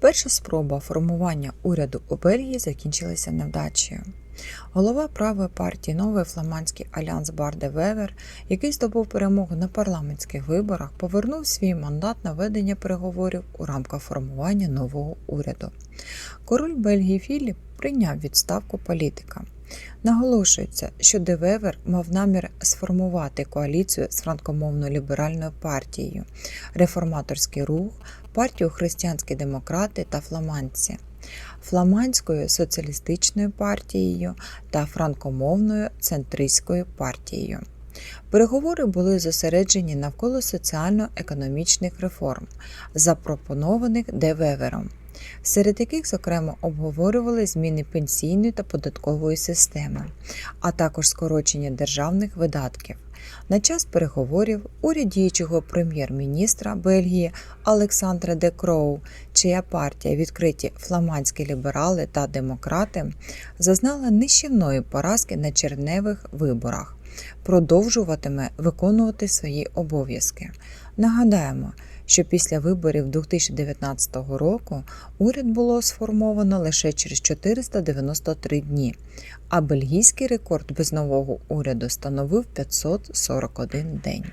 Перша спроба формування уряду у Бельгії закінчилася невдачею. Голова правої партії Новий Фламандський Альянс Барде Вевер, який здобув перемогу на парламентських виборах, повернув свій мандат на ведення переговорів у рамках формування нового уряду. Король Бельгії Філіп прийняв відставку політика. Наголошується, що Девевер мав намір сформувати коаліцію з франкомовною ліберальною партією, реформаторський рух, партію Християнські демократи та фламандці, фламандською соціалістичною партією та франкомовною центристською партією. Переговори були зосереджені навколо соціально-економічних реформ, запропонованих Де Вевером, серед яких, зокрема, обговорювали зміни пенсійної та податкової системи, а також скорочення державних видатків. На час переговорів уряд діючого прем'єр-міністра Бельгії Олександра Де Кроу, чия партія відкриті фламандські ліберали та демократи, зазнала нищівної поразки на червневих виборах, продовжуватиме виконувати свої обов'язки. Нагадаємо, що після виборів 2019 року уряд було сформовано лише через 493 дні, а бельгійський рекорд без нового уряду становив 541 день.